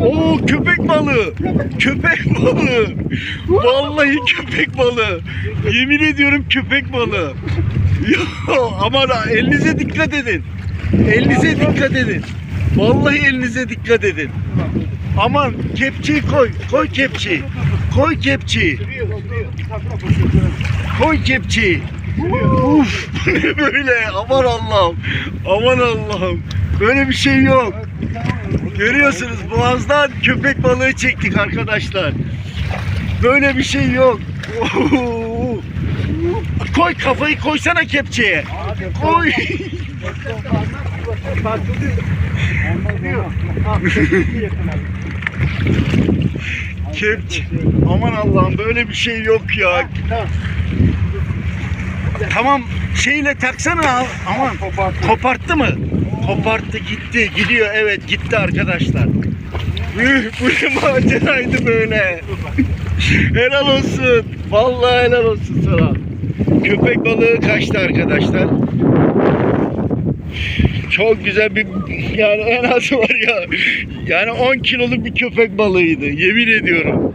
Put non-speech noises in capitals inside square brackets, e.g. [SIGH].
Oo köpek balığı. Köpek balığı. Vallahi köpek balığı. Yemin ediyorum köpek balığı. Ya, aman elinize dikkat edin. Elinize dikkat edin. Vallahi elinize dikkat edin. Aman kepçeyi koy. Koy kepçeyi. Koy kepçeyi. Koy kepçeyi. Uf ne böyle? Aman Allah'ım. Aman Allah'ım. Böyle bir şey yok. Görüyorsunuz boğazdan köpek balığı çektik arkadaşlar. Böyle bir şey yok. [LAUGHS] Koy kafayı koysana kepçeye. Koy. [LAUGHS] Kepçe. Aman Allah'ım böyle bir şey yok ya. Tamam şeyle taksana al. Aman koparttı mı? Koparttı gitti. Gidiyor evet gitti arkadaşlar. Üh, bu maceraydı böyle. helal olsun. Vallahi helal olsun sana. Köpek balığı kaçtı arkadaşlar. Çok güzel bir yani en az var ya yani 10 kiloluk bir köpek balığıydı yemin ediyorum.